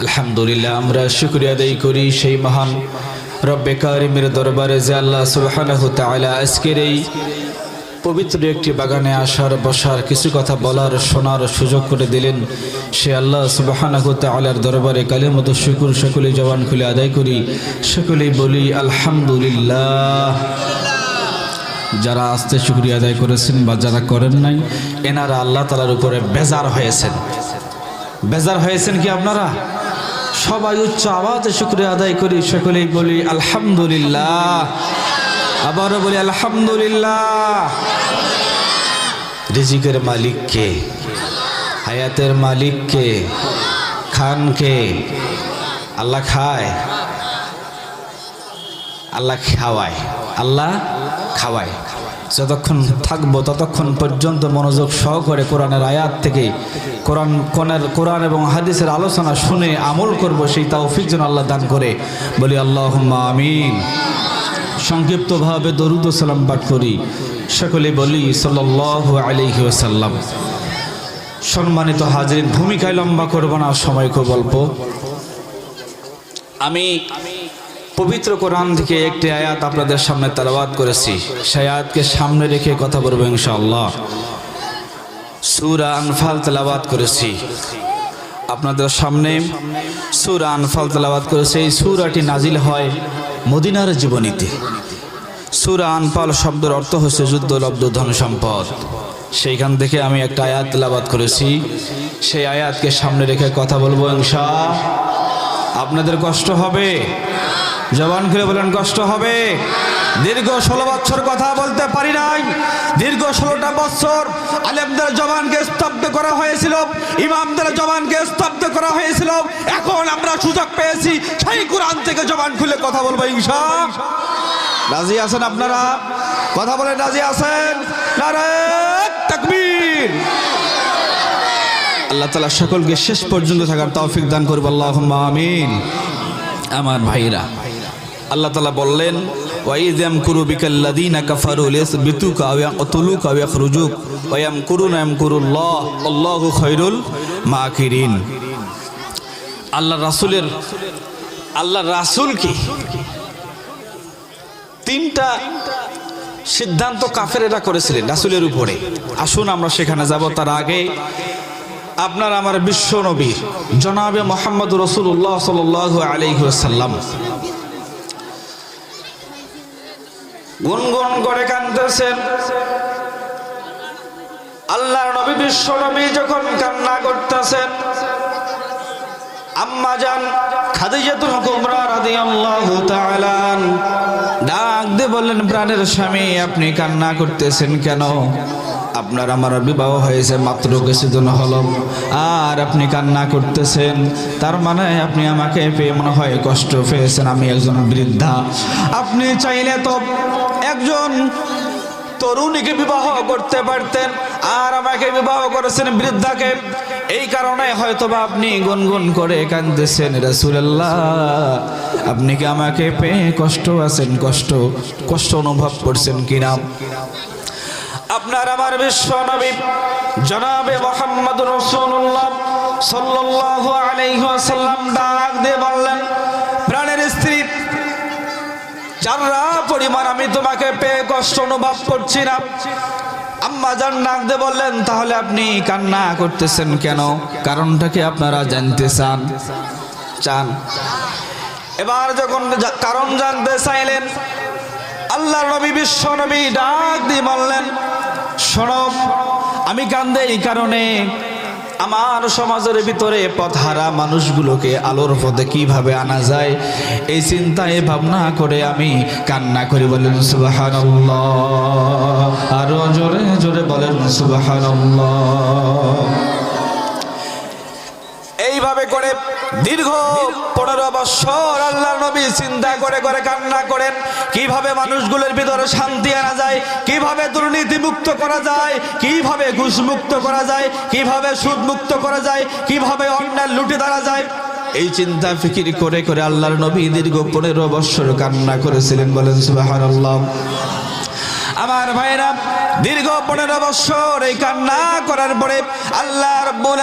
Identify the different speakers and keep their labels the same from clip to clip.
Speaker 1: আলহামদুলিল্লাহ, আমরা শুক্রিয়া আদায় করি সেই মহান রব্বে কারিমের দরবারে যে আল্লাহ সুবহানাহু তাআলা আজকের এই পবিত্র একটি বাগানে আসার, বসার, কিছু কথা বলার, শোনার সুযোগ করে দিলেন সে আল্লাহ সুবহানাহু তাআলার দরবারে কালের মতো শুকুর সকলেই জবান খুলে আদায় করি। সকলেই বলি আলহামদুলিল্লাহ। যারা আস্তে শুক্রিয়া আদায় করেছেন বা যারা করেন নাই, এনারা আল্লাহ তালার উপরে বেজার হয়েছেন। বেজার হয়েছেন কি আপনারা? সবাই উচ্চ আওয়াজে শুক্রিয়া আদায় করি, সকলেই বলি আলহামদুলিল্লাহ। আবারও বলি আলহামদুলিল্লাহ। রিজিকের মালিক কে হায়াতের মালিক কে খান কে আল্লাহ খায়, আল্লাহ খাওয়ায় আল্লাহ খাওয়ায়। যতক্ষণ থাকব ততক্ষণ পর্যন্ত মনোযোগ সহকারে কোরআনের আয়াত থেকে কোরআন কোরআনের কোরআন এবং হাদিসের আলোচনা শুনে আমল করব, সেই তৌফিক যেন আল্লাহ দান করে। বলি আল্লাহ আমিন। সংক্ষিপ্তভাবে দরুদ সালাম পাঠ করি। সকলে বলি সাল্লাহ আলহি ওসাল্লাম সম্মানিত হাজির ভূমিকায় লম্বা করব না, সময় খুব অল্প। আমি পবিত্র কোরআন থেকে একটি আয়াত আপনাদের সামনে তালাবাদ করেছি। সেই আয়াতকে সামনে রেখে কথা বলব ইনশাআল্লাহ। সুরা আনফাল তালাবাদ করেছি। আপনাদের সামনে সুরা আনফাল তালাবাদ করেছে। এই সুরাটি নাজিল হয় মদিনার জীবনীতে। সুরা আনফাল শব্দের অর্থ হচ্ছে যুদ্ধ, লব্ধ, ধন সম্পদ। সেইখান থেকে আমি একটা আয়াত তেলাবাদ করেছি। সেই আয়াতকে সামনে রেখে কথা বলব ইনশা আপনাদের কষ্ট হবে? জবান খুলে বলেন, কষ্ট হবে? দীর্ঘ ষোলো বছর কথা বলতে পারি নাই। দীর্ঘ ষোলোটা বছর আলেমদের জবানকে স্তব্ধ করা হয়েছিল, ইমামদের জবানকে স্তব্ধ করা হয়েছিল। এখন আমরা সুযোগ পেয়েছি, সেই কোরআন থেকে জবান খুলে কথা বলব ইনশা রাজি আছেন আপনারা? কথা বলেন রাজি আছেন? আল্লাহ তালা সকলকে শেষ পর্যন্ত থাকার তৌফিক দান করব আল্লাহ আমিন। আমার ভাইরা আল্লাহ তালা বললেন ওয়াইদাম কুরু বিকাল্লাদিনা কাফারু লিয়াসবিতুকা আও ইয়াকতুলুকা আও ইয়াখরুজুক, ওয়া ইয়ামকুরুনা ইয়ামকুরুল্লাহ, আল্লাহু খায়রুল মাকিরিন। আল্লাহ রাসূলের, আল্লাহ রাসূল কি? তিনটা সিদ্ধান্ত কাফেরেরা করেছিলেন রাসূলের উপরে। আসুন আমরা সেখানে যাব, তার আগে আপনার আমার বিশ্ব নবী, জনাবে মোহাম্মদ রসুল্লাহ সাল আলহিহাসাল্লাম গুনগুন করে কান্দতেছেন আল্লাহর নবী বিশ্ব নবী যখন কান্না করতেছেন, আম্মা যান খাদিজাতুল কুবরা রাদিয়াল্লাহু তাআলা ডাক দিয়ে বললেন, প্রাণের স্বামী, আপনি কান্না করতেছেন কেন? আপনার আমার বিবাহ হয়েছে, মাত্র কিছুদিন হলো। আর আপনি কান্না করতেছেন, তার মানে আপনি আমাকে পেয়ে মনে হয় কষ্ট পেয়েছেন, আমি একজন বৃদ্ধা। আপনি চাইলে তো একজন তরুণীকে বিবাহ করতে পারতেন, আর আমাকে বিবাহ করেছেন বৃদ্ধাকে। এই কারণে হয়তোবা আপনি গুনগুন করে কাঁদতেছেন, রাসূলুল্লাহ। আপনি কি আমাকে পেয়ে কষ্ট আছেন, কষ্ট কষ্ট অনুভব করছেন কিনা? আপনার আমার বিশ্ব নবী, জনাবে মোহাম্মদ রসুল্লাহ সাল্লাল্লাহু আলাইহি ওয়াসাল্লাম ডাক দিয়ে বললেন, প্রাণের স্ত্রী, যারা পরিমাণ আমি তোমাকে পেয়ে কষ্ট অনুভব করছি না। আম্মা যান ডাক দিয়ে বললেন, তাহলে আপনি কান্না করতেছেন কেন? কারণটা কি আপনারা জানতে চান? চান। এবার যখন কারণ জানতে চাইলেন আল্লাহ নবী বিশ্ব নবী ডাক দিয়ে বললেন শোনো আমি কান্দে এই কারণে আমার সমাজের ভিতরে পথহারা মানুষগুলোকে আলোর পথে কীভাবে আনা যায়, এই চিন্তায় ভাবনা করে আমি কান্না করি বলেন সুবাহান আরও জোরে জোরে বলেন সুবাহান করে দীর্ঘ পনেরো বছর আল্লাহ নবী চিন্তা করে করে কান্না করেন। কীভাবে মানুষগুলোর ভিতরে শান্তি আনা যায়, কীভাবে দুর্নীতি মুক্ত করা যায়, কীভাবে ঘুষ মুক্ত করা যায়, কীভাবে সুদ মুক্ত করা যায়, কীভাবে অন্যায় লুটে দাঁড়া যায়। এই চিন্তা ফিকির করে করে আল্লাহর নবী দীর্ঘ পনেরো বছর কান্না করেছিলেন বলেন সুবাহ আমার ভাইরা, দীর্ঘ পনেরো বছর এই কান্না করার পরে আল্লাহ রব্বুল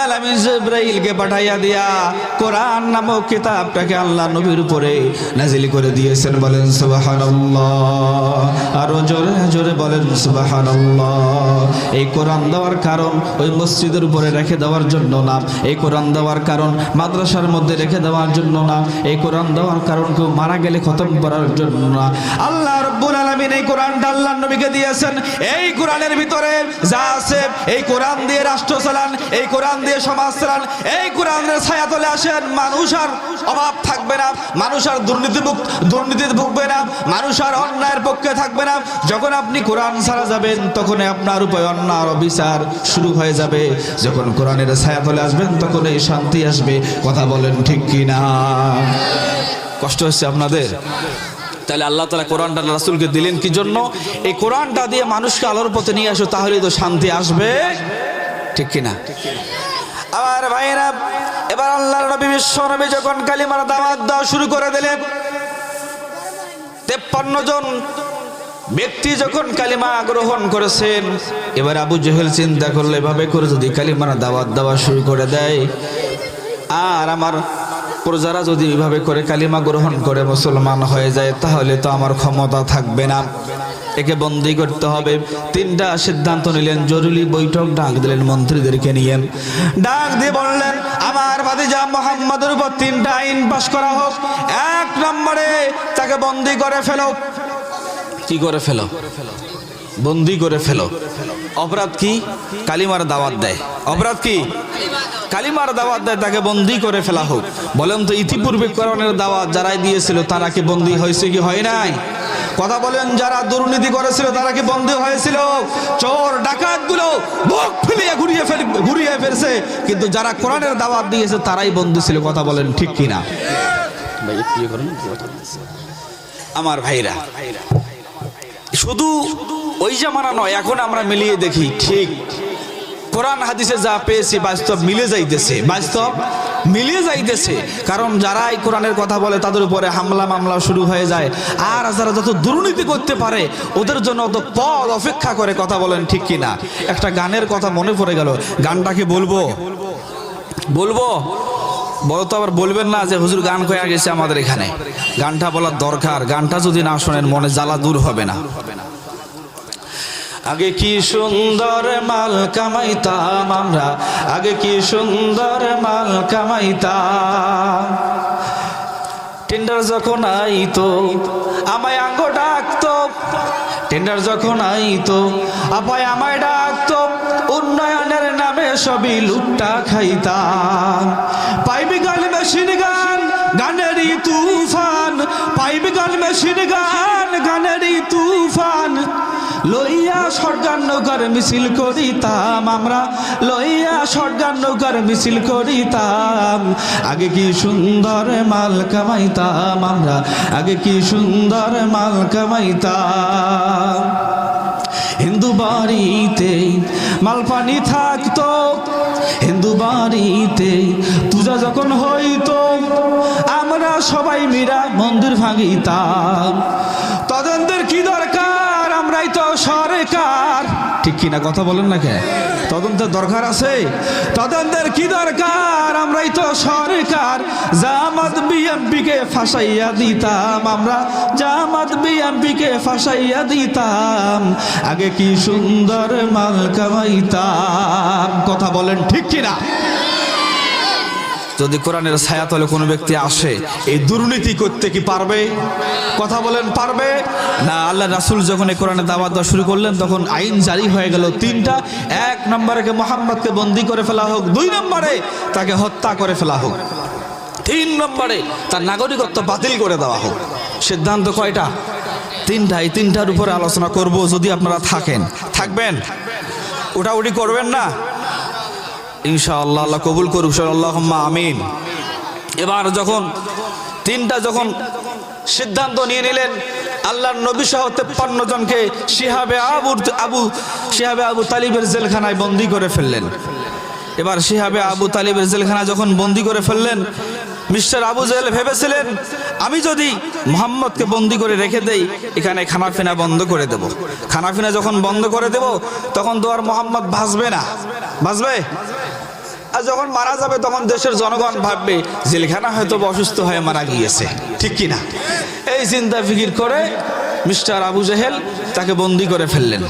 Speaker 1: পাঠাইয়া দিয়া কোরআন নামক কিতাবটাকে আল্লাহ নবীর উপরে নাজিল করে দিয়েছেন। বলেন, সুবহানাল্লাহ। আরও জোরে জোরে বলেন এই কোরআন দেওয়ার কারণ ওই মসজিদের উপরে রেখে দেওয়ার জন্য না। এই কোরআন দেওয়ার কারণ মাদ্রাসার মধ্যে রেখে দেওয়ার জন্য না। এই কোরআন দেওয়ার কারণ কেউ মারা গেলে খতম করার জন্য না। আল্লাহ রব্বুল আলামিন এই কোরআনটা আল্লাহ নবীকে দিয়েছেন। এই কোরআনের ভিতরে যা আছে, এই কোরআন দিয়ে রাষ্ট্র চালান, এই কোরআন দিয়ে সমাজ চালান, এই কোরআনের ছায়া তলে আসেন, মানুষ আর অভাব থাকবে না, মানুষ আর দুর্নীতি দুর্নীতিতে ভুগবে না, মানুষ আর অন্যায়ের পক্ষে থাকবে না। যখন আপনি কোরআন ছাড়া যাবেন তখন আপনার উপরে অন্যায় বিচার শুরু হয়ে যাবে। যখন কোরআনের ছায়া তলে আসবেন তখন এই শান্তি আসবে। কথা বলেন ঠিক কি না কষ্ট হচ্ছে আপনাদের? তাহলে আল্লাহ তালা কোরআনটা রাসুলকে দিলেন কি জন্য? এই কোরআনটা দিয়ে মানুষকে আলোর পথে নিয়ে আসো তাহলেই তো শান্তি আসবে। ঠিক কিনা? আমার ভাইয়েরা, এবার আল্লাহ নবী বিশ্ব নবী যখন কালিমার দাওয়াত দেওয়া শুরু করে দিলেন, তেপ্পান্ন জন ব্যক্তি যখন কালিমা গ্রহণ করেছেন, এবার আবু জহেল চিন্তা করল, এভাবে করে যদি কালিমার দাওয়াত দেওয়া শুরু করে দেয়, আর আমার প্রজারা যদি এভাবে করে কালিমা গ্রহণ করে মুসলমান হয়ে যায়, তাহলে তো আমার ক্ষমতা থাকবে না। একে বন্দি করতে হবে। তিনটা সিদ্ধান্ত নিলেন, জরুরি বৈঠক ডাক দিলেন মন্ত্রীদেরকে নিয়ে। ডাক দিয়ে বললেন, আমার ভাতিজা মোহাম্মদের উপর তিনটা আইন পাশ করা হোক। এক নম্বরে তাকে বন্দি করে ফেলো। কি করে ফেলো? বন্দি করে ফেলো। অপরাধ কি? কালিমার দাওয়াত দেয়। অপরাধ কি? কালিমার দাওয়াত দেয়, তাকে বন্দি করে ফেলা হোক। বলেন তো, ইতিপূর্বে করণের দাওয়াত যারাই দিয়েছিল, তারা কি বন্দি হয়েছে কি হয় নাই? কথা বলেন, যারা দুর্নীতি করেছিল, তারা কি বন্দি হয়েছিল? চোর ডাকাতগুলো বুক ঘুরিয়ে ফেল, ঘুরিয়ে ফেলছে। কিন্তু যারা কোরআনের দাওয়াত দিয়েছে, তারাই বন্দি ছিল। কথা বলেন, ঠিক কিনা আমার ভাইরা, শুধু ওই জামানা নয়, এখন আমরা মিলিয়ে দেখি, ঠিক। কোরআন হাদিসে যা পেয়েছি বাস্তব মিলে যাইতেছে, বাস্তব মিলে যাইতেছে। কারণ যারা এই কোরআনের কথা বলে, তাদের উপরে হামলা মামলা শুরু হয়ে যায়। আর যারা যত দুর্নীতি করতে পারে, ওদের জন্য অত পদ অপেক্ষা করে কথা বলেন ঠিক কিনা। একটা গানের কথা মনে পড়ে গেল, গানটাকে বলব? বলব? বলো তো আবার বলবেন না যে হুজুর গান কয়ে গেছে আমাদের এখানে। গানটা বলার দরকার, গানটা যদি না শোনেন মনে জ্বালা দূর হবে না। আগে কি সুন্দর মাল কামাইতাম আমরা? আগে কি সুন্দর মাল কামাইতাম? টেন্ডার যখন আইতো, আমায় আঙ্গ ডাকতো। টেন্ডার যখন আইতো, আপায় আমায় ডাকতো। উন্নয়নের নামে সবই লুটটা খাইতাম। পাইবি গান, মেশিন গান, গানেরই তুফান। পাইবি গান, মেশিন গান, গানেরই তুফান। লইয়া শটগান নৌকার মিছিল করিতাম আমরা। লইয়া শটগান নৌকার মিছিল করিতাম। আগে কি সুন্দর মাল কামাইতাম আমরা? আগে কি সুন্দর মাল কামাইতাম। হিন্দু বাড়িতে মালপানি থাকতো। হিন্দু বাড়িতে পূজা যখন হইতো, আমরা সবাই মিরা মন্দির ভাঙিতাম। তদন্তের কি দরকার? তো সরকার। ঠিক কিনা কথা বলেন না কে? তদন্তের দরকার আছে? তদন্তের কি দরকার? আমরাই তো সরকার। জামাত বিএমপি কে ফাঁসাইয়া দিতাম আমরা। জামাত বিএমপি কে ফাঁসাইয়া দিতাম। আগে কি সুন্দর মাল কামাইতাম? কথা বলেন ঠিক কিনা? যদি কোরআনের ছায়াতলে কোনো ব্যক্তি আসে, এই দুর্নীতি করতে কি পারবে? কথা বলেন, পারবে? না আল্লাহ রাসুল যখন এই কোরআনের দাওয়াত দেওয়া শুরু করলেন, তখন আইন জারি হয়ে গেল তিনটা। এক নম্বরে মোহাম্মদকে বন্দি করে ফেলা হোক, দুই নম্বরে তাকে হত্যা করে ফেলা হোক, তিন নম্বরে তার নাগরিকত্ব বাতিল করে দেওয়া হোক। সিদ্ধান্ত কয়টা? তিনটা। এই তিনটার উপরে আলোচনা করব, যদি আপনারা থাকেন। থাকবেন? উঠাউটি করবেন না? ইনশাআল্লাহ, আল্লাহ কবুল করুক আল্লাহ আমিন। এবার যখন তিনটা যখন সিদ্ধান্ত নিয়ে নিলেন, আল্লাহর নবী সহ তেপ্পান্ন জনকে শিহাবে আবু আবু, শিহাবে আবু তালিবের জেলখানায় বন্দি করে ফেললেন। এবার শিহাবে আবু তালিবের জেলখানা যখন বন্দি করে ফেললেন, মিস্টার আবু জেহেল ভেবেছিলেন, আমি যদি মোহাম্মদকে বন্দি করে রেখে দেই, এখানে খানাফিনা বন্ধ করে দেব। খানাফিনা যখন বন্ধ করে দেব, তখন তো আর মোহাম্মদ ভাসবে না। ভাসবে? আর যখন মারা যাবে, তখন দেশের জনগণ ভাববে, জেলখানা হয়তো অসুস্থ হয়ে মারা গিয়েছে। ঠিক কি না? এই চিন্তা ফিকির করে মিস্টার আবু জেহেল তাকে বন্দি করে ফেললেন।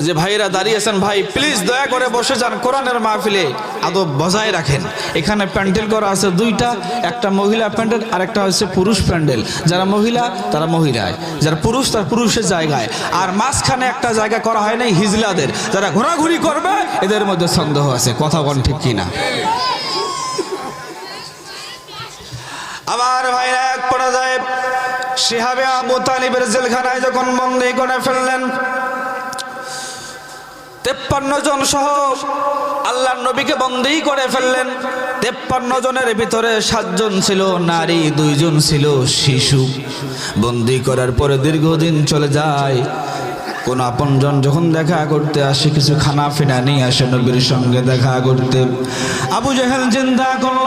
Speaker 1: যে ভাইরা দাঁড়িয়েছেন ভাই প্লিজ দয়া করে বসে যান কোরআনের মাহফিলে। আদব বজায় রাখেন। এখানে প্যান্ডেল করা আছে দুইটা, একটা মহিলা প্যান্ডেল আর একটা হচ্ছে পুরুষ প্যান্ডেল। যারা মহিলা, তারা মহিলায়। যারা পুরুষ, তার পুরুষের জায়গায়। আর মাঝখানে একটা জায়গা করা হয় নাই হিজলাদের। যারা ঘোরাঘুরি করবে, এদের মধ্যে সন্দেহ আছে। কথা বল ঠিক কিনা? আবার ভাইরা এক পর্যায়ে, শিহাবে আবু তালিবের জেলখানায় যখন বন্দি করে ফেললেন তেপ্পান্ন জন সহ আল্লাহ নবীকে বন্দী করে ফেললেন। তেপ্পান্ন জনের ভিতরে সাতজন ছিল, নারী, দুইজন ছিল, শিশু। বন্দি করার পরে দীর্ঘদিন চলে যায়। কোন আপনজন যখন দেখা করতে আসে, কিছু খানা ফিনা নিয়ে আসে, নবীর সঙ্গে দেখা করতে। আবু জাহেল চিন্তা করল,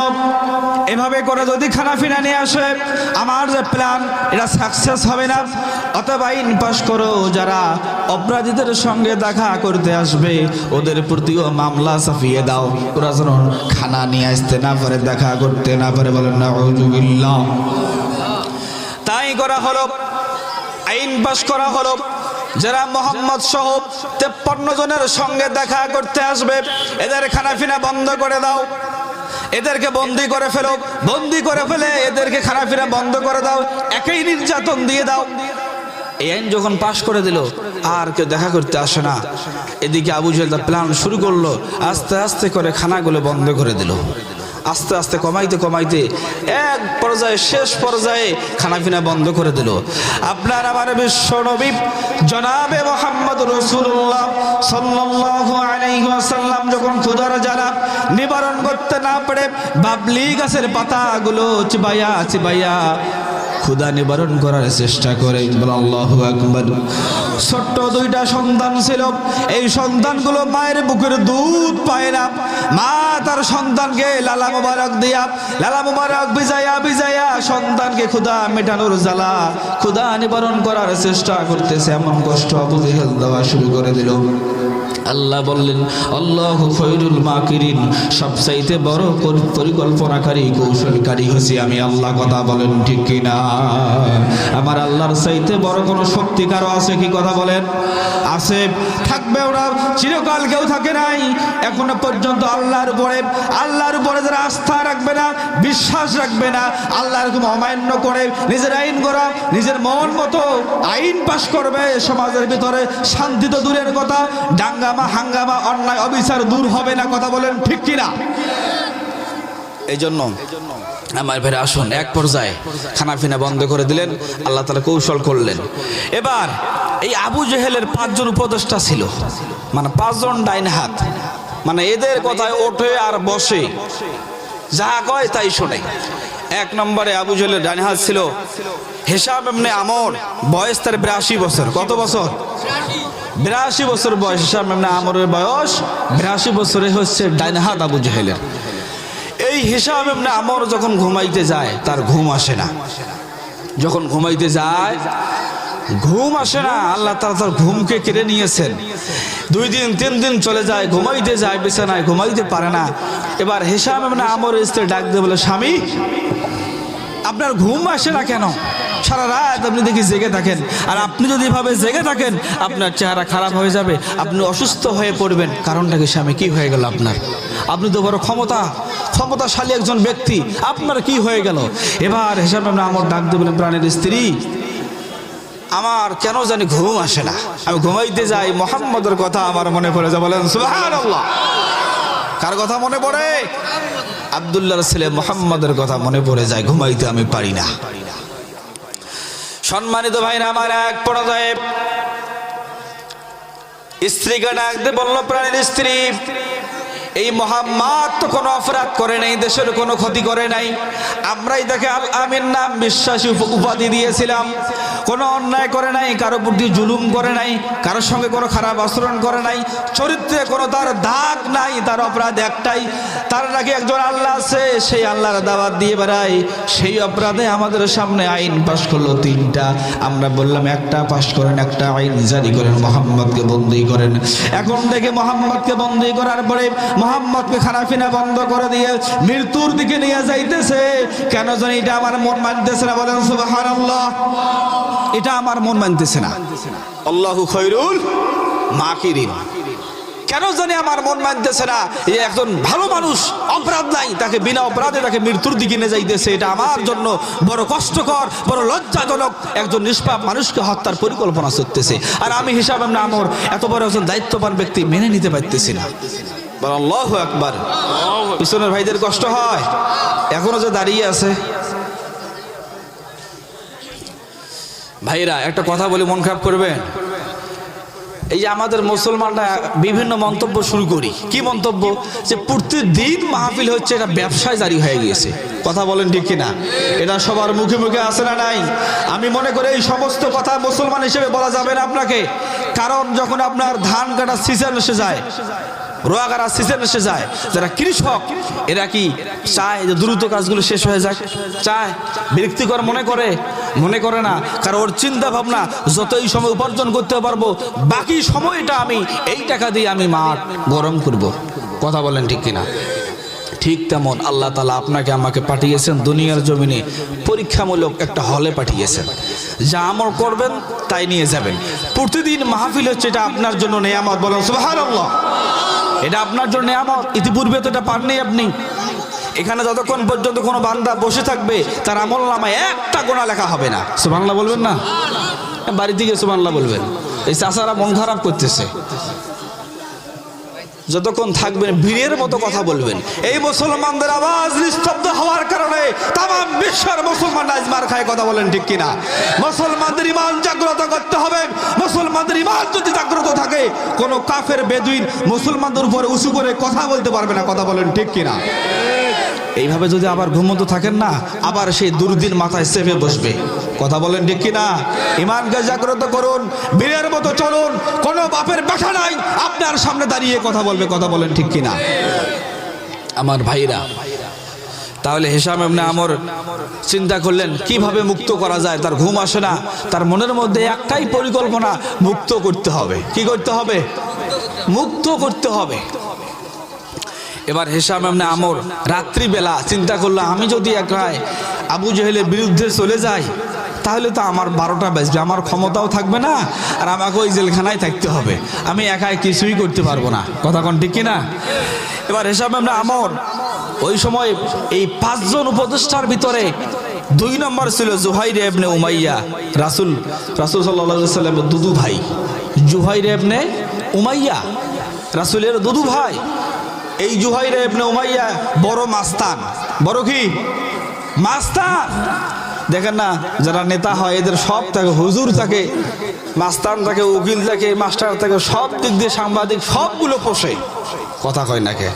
Speaker 1: এভাবে করে যদি খানা ফিনা নিয়ে আসে, আমার যে প্ল্যান এটা সাকসেস হবে না। অথবা আইন পাস করো, যারা অপরাধীদের সঙ্গে দেখা করতে আসবে, ওদের প্রতিও মামলা চাপিয়ে দাও। ওরা যেন খানা নিয়ে আসতে না পারে, দেখা করতে না পারে, বলেন না তাই করা হলো আইন পাস করা হলো। যারা মোহাম্মদ সহ তেপ্পান্ন জনের সঙ্গে দেখা করতে আসবে, এদের খানাফিনা বন্ধ করে দাও। এদেরকে বন্দি করে ফেলো। বন্দি করে ফেলে এদেরকে খানাফিনা বন্ধ করে দাও। একই নির্যাতন দিয়ে দাও। এই আইন যখন পাশ করে দিল, আর কেউ দেখা করতে আসে না। এদিকে আবু জেল প্ল্যান শুরু করল, আস্তে আস্তে করে খানাগুলো বন্ধ করে দিল। আস্তে আস্তে কমাইতে কমাইতে এক পর্যায়ে, শেষ পর্যায়ে খানাপিনা বন্ধ করে দিল। আপনার আমার বিশ্ব নবী জনাবে মোহাম্মদ রসুল্লাহ ওয়াসাল্লাম যখন ক্ষুধার জ্বালা নিবারণ করতে না পারে বাবলি গাছের পাতাগুলো চিবাইয়া চিবাইয়া ক্ষুধা নিবারণ করার চেষ্টা করে। আল্লাহ ছোট্ট দুইটা সন্তান ছিল। এই সন্তানগুলো মায়ের বুকের দুধ পায় না। মা তার সন্তানকে লালা মুবারক দিয়া, লালা মুবারক বিজায়া বিজায়া সন্তানকে ক্ষুধা মেটানোর জ্বালা, ক্ষুধা নিবারণ করার চেষ্টা করতেছে। এমন কষ্ট জেহেল দেওয়া শুরু করে দিল। আল্লাহ বললেন, আল্লাহ খৈরুল মাকিরিন, সবচাইতে বড় পরিকল্পনাকারী, কৌশলকারী হচ্ছি আমি। আল্লাহ কথা বলেন, ঠিক কিনা? আমার আল্লাহর চাইতে বড় কোনো শক্তি কারও আছে কি কথা বলেন? আছে থাকবে ওরা চিরকাল কেউ থাকে নাই। এখনও পর্যন্ত আল্লাহর উপরে আল্লাহর উপরে যারা আস্থা রাখবে না, বিশ্বাস রাখবে না, আল্লাহর হুকুম অমান্য করে নিজের আইন করা নিজের মন মতো আইন পাশ করবে, সমাজের ভিতরে শান্তি তো দূরের কথা ডাঙ্গামা হাঙ্গামা, অন্যায়, অবিচার দূর হবে না, কথা বলেন ঠিক কিনা? এই জন্য আমার ভাইরা আসুন, এক পর্যায়ে খানা ফিনা বন্ধ করে দিলেন, আল্লাহ তালা কৌশল করলেন। এবার এই আবু জেহেলের পাঁচজন উপদেষ্টা ছিল মানে পাঁচজন ডাইন হাত মানে এদের কথায় ওঠে আর বসে। যা কয় তাই শোনে। এক নম্বরে আবু জেহেলের ডাইন হাত ছিল, হেসাব এমনি আমর বয়স তার বিরাশি বছর। কত বছর? বিরাশি বছর বয়স হিসাব আমরের বয়স বিরাশি বছরে হচ্ছে ডাইন হাত আবু জেহেলের। এই হিসাব এমনি আমর যখন ঘুমাইতে যায়, তার ঘুম আসে না। যখন ঘুমাইতে যায়, ঘুম আসে না। আল্লাহ তারা তার ঘুমকে কেড়ে নিয়েছেন। দুই দিন, তিন দিন চলে যায়, ঘুমাইতে যায়, বিছানায় ঘুমাইতে পারে না। এবার হিসাব এমনি আমর স্ত্রী ডাক দিয়ে বলে স্বামী আপনার ঘুম আসে না কেন? সারা রাত আপনি দেখি জেগে থাকেন। আর আপনি যদি এভাবে জেগে থাকেন, আপনার চেহারা খারাপ হয়ে যাবে, আপনি অসুস্থ হয়ে পড়বেন। কারণটা কি স্বামী, কী হয়ে গেল আপনার? আপনি তো বড় ক্ষমতা, ক্ষমতাশালী একজন ব্যক্তি, আপনার কি হয়ে গেল? এবার হিসাবে আমরা আমার ডাক দেবেন, প্রাণের স্ত্রী। আমার কেন জানি ঘুম আসে না। আমি ঘুমাইতে যাই, মোহাম্মদের কথা আমার মনে পড়ে যা বলেন কার কথা মনে পড়ে? আবদুল্লাহর ছেলে মোহাম্মদের কথা মনে পড়ে যায়, ঘুমাইতে আমি পারি না। সম্মানিত ভাইরা আমার এক পরাজয়। স্ত্রীকে ডাক দিয়ে বলল প্রাণীর স্ত্রী। এই মোহাম্মদ তো কোনো অপরাধ করে নাই, দেশের কোনো ক্ষতি করে নাই। আমরাই তাকে আল আমিন নাম বিশ্বাসী উপ- উপাধি দিয়েছিলাম। কোনো অন্যায় করে নাই, কারও প্রতি জুলুম করে নাই, কারোর সঙ্গে কোনো খারাপ আচরণ করে নাই, চরিত্রে কোনো তার দাগ নাই, তার অপরাধ একটাই। তার নাকি একজন আল্লাহ আছে, সেই আল্লাহর দাওয়াত দিয়ে বেড়ায়। সেই অপরাধে আমাদের সামনে আইন পাশ করল তিনটা। আমরা বললাম, একটা পাশ করেন, একটা আইন জারি করেন, মোহাম্মদকে বন্দি করেন। এখন থেকে মোহাম্মদকে বন্দি করার পরে মোহাম্মদকে খানাফিনা বন্ধ করে দিয়ে মৃত্যুর দিকে নিয়ে যাইতেছে। কেন জানি এটা আমার মন মানতেছে না, বলেন সুবহানাল্লাহ। এটা আমার মন মানতেছে না। আল্লাহু খৈরুল মাকিরিন। কেন জানি আমার মন মানতেছে না এই একজন ভালো মানুষ, অপরাধ নাই, তাকে বিনা অপরাধে তাকে মৃত্যুর দিকে নিয়ে যাইতেছে। এটা আমার জন্য বড় কষ্টকর, বড় লজ্জাজনক একজন নিষ্পাপ মানুষকে হত্যার পরিকল্পনা করতেছে। আর আমি হিসাব আমার, এত বড় একজন দায়িত্ববান ব্যক্তি মেনে নিতে পারতেছি না। আল্লাহ একবার পিছনের ভাইদের কষ্ট হয়। এখনও যে দাঁড়িয়ে আছে। ভাইরা একটা কথা বলে মন খারাপ করবেন এই যে আমাদের মুসলমানরা বিভিন্ন মন্তব্য শুরু করি। কি মন্তব্য? যে প্রতিদিন মাহফিল হচ্ছে এটা ব্যবসায় জারি হয়ে গিয়েছে। কথা বলেন ঠিক কিনা? এটা সবার মুখে মুখে আসে না নাই? আমি মনে করি এই সমস্ত কথা মুসলমান হিসেবে বলা যাবে না আপনাকে। কারণ যখন আপনার ধান কাটা সিজন এসে যায় রোয়াগারা সিজন এসে যায়। যারা কৃষক, এরা কি চায় যে দ্রুত কাজগুলো শেষ হয়ে যাক? চায়? বিরক্তিকর মনে করে? মনে করে না। কারণ ওর চিন্তা ভাবনা যতই সময় উপার্জন করতে পারব, বাকি সময়টা আমি এই টাকা দিয়ে আমি মাঠ গরম করব। কথা বলেন ঠিক কিনা? ঠিক তেমন আল্লাহ তালা আপনাকে আমাকে পাঠিয়েছেন দুনিয়ার জমিনে। পরীক্ষামূলক একটা হলে পাঠিয়েছেন। যা আমল করবেন, তাই নিয়ে যাবেন। প্রতিদিন মাহফিল হচ্ছে এটা আপনার জন্য নেয়ামত। বলেন সুবহানাল্লাহ। এটা আপনার জন্য আমার ইতিপূর্বে তো এটা পাননি আপনি। এখানে যতক্ষণ পর্যন্ত কোনো বান্দা বসে থাকবে, তার আমল নামায় একটা গোনা লেখা হবে না। সুবহানাল্লাহ বলবেন না? বাড়ি থেকে সুবহানাল্লাহ বলবেন। এই চাষারা মন খারাপ করতেছে। যতক্ষণ থাকবেন বীরের মতো কথা বলবেন। এই মুসলমানদের আওয়াজ নিস্তব্ধ হওয়ার কারণে তাম বিশ্বের মুসলমান আজ মার খায় কথা বলেন ঠিক কিনা। মুসলমানদের ইমান জাগ্রত করতে হবে। মুসলমানদের ইমান যদি জাগ্রত থাকে, কোনো কাফের, বেদুইন মুসলমানদের উপরে উঁচু করে কথা বলতে পারবে না, কথা বলেন ঠিক কিনা। এইভাবে যদি আবার ঘুমন্ত থাকেন না, আবার সেই দুর্দিন মাথায় চেপে বসবে। কথা বলেন ঠিক কিনা? ইমানকে জাগ্রত করুন, বীরের মতো চলুন, কোনো বাপের ব্যথা নাই, আপনার সামনে দাঁড়িয়ে কথা বলবে, কথা বলেন ঠিক কিনা? আমার ভাইরা, তাহলে হেসাম এমনি আমর চিন্তা করলেন, কীভাবে মুক্ত করা যায়? তার ঘুম আসে না, তার মনের মধ্যে একটাই পরিকল্পনা, মুক্ত করতে হবে। কি করতে হবে? মুক্ত করতে হবে। এবার হেসাম এমনি আমর রাত্রিবেলা চিন্তা করল, আমি যদি একাই আবু জহেলের বিরুদ্ধে চলে যাই তাহলে তো আমার বারোটা বাজবে, আমার ক্ষমতাও থাকবে না, আর আমাকে ওই জেলখানায় থাকতে হবে। আমি একাই কিছুই করতে পারব না। কথা কোন ঠিক কিনা? এবার হেসাম এমনি আমর। ওই সময় এই পাঁচজন উপদেষ্টার ভিতরে দুই নম্বর ছিল জুহাইর এবনে উমাইয়া, রাসুল রাসুল সাল্লা সাল্লামের দুদু ভাই। জুহাইর এবনে উমাইয়া, রাসুলের দুদু ভাই। এই জুহাইর এবনে উমাইয়া বড় মাস্তান। বড় কি? মাস্তান! দেখেন না, যারা নেতা হয়, এদের সব থাকে, হুজুর থাকে, মাস্তান থাকে, উকিল থাকে, মাস্টার থাকে, সব দিক দিয়ে সাংবাদিক, সবগুলো পোষে। কথা কয় নাকে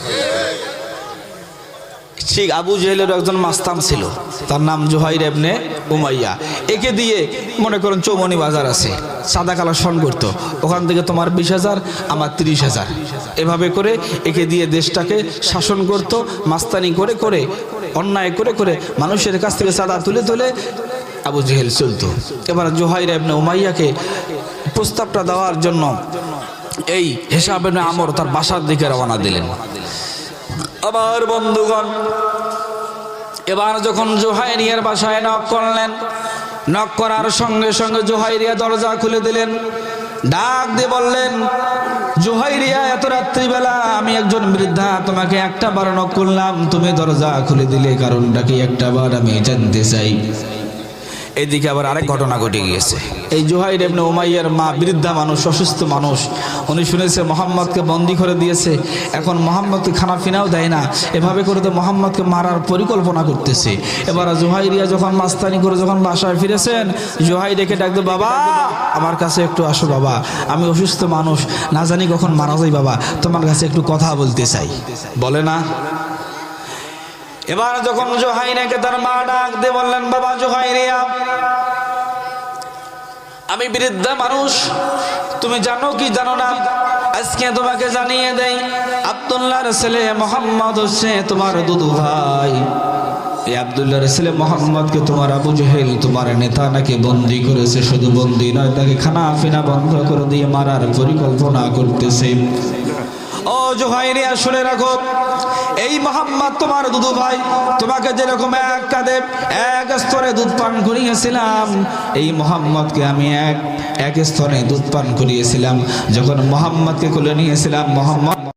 Speaker 1: ঠিক, আবু জেহেলের একজন মাস্তান ছিল। তার নাম জোহাইর এবনে উমাইয়া। একে দিয়ে মনে করেন চৌমনি বাজার আছে, সাদা কালেকশন করতো ওখান থেকে তোমার বিশ হাজার, আমার তিরিশ হাজার। এভাবে করে একে দিয়ে দেশটাকে শাসন করত, মাস্তানি করে করে অন্যায় করে করে মানুষের কাছ থেকে সাদা তুলে তুলে আবু জেহেল চলতো। এবার জোহাইর এবনে উমাইয়াকে প্রস্তাবটা দেওয়ার জন্য এই হিসাবে আমর তার বাসার দিকে রওনা দিলেন। আবার বন্ধুগণ, এবার যখন জোহাইরিয়ার বাসায় নক করলেন, নক করার সঙ্গে সঙ্গে জোহাইরিয়া দরজা খুলে দিলেন। ডাক দিয়ে বললেন, জোহাইরিয়া, এত রাত্রিবেলা আমি একজন বৃদ্ধা, তোমাকে একটা বার করলাম, তুমি দরজা খুলে দিলে, কারণটা কি একটা বার আমি জানতে চাই। এদিকে আবার আরেক ঘটনা ঘটে গিয়েছে। এই জোহাইর এমনি ওমাইয়ার মা বৃদ্ধা মানুষ, অসুস্থ মানুষ, উনি শুনেছে মোহাম্মদকে বন্দি করে দিয়েছে। এখন মোহাম্মদকে খানা ফিনাও দেয় না। এভাবে করে তো মোহাম্মদকে মারার পরিকল্পনা করতেছে। এবার জোহাইরিয়া যখন মাস্তানি করে যখন বাসায় ফিরেছেন জোহাই ডেকে ডাকতো বাবা, আমার কাছে একটু আসো বাবা। আমি অসুস্থ মানুষ, না জানি কখন মারা যাই বাবা। তোমার কাছে একটু কথা বলতে চাই। বলে না। এবার যখন জোহাইরাকে তার মা ডাক দিয়ে, বললেন, বাবা, জোহাইরিয়া আমি বৃদ্ধা মানুষ। তুমি জানো কি জানো না? আজকে তোমাকে জানিয়ে দেই, আব্দুল্লাহর ছেলে মোহাম্মদ হচ্ছে তোমার দুদু ভাই। এই আব্দুল্লাহর ছেলে মোহাম্মদকে তোমার আবু জেহেল, তোমার নেতা নাকি বন্দি করেছে? শুধু বন্দি নয়, তাকে খানা ফিনা বন্ধ করে দিয়ে মারার পরিকল্পনা করতেছে। ও জোহাইরিয়া, শুনে রাখো। এই মোহাম্মদ তোমার দুধু ভাই, তোমাকে যেরকম এক কাঁধে এক স্তরে দুধ পান করিয়েছিলাম, এই মোহাম্মদকে আমি এক এক স্তরে দুধ পান করিয়েছিলাম। যখন মোহাম্মদকে কোলে নিয়েছিলাম, মোহাম্মদ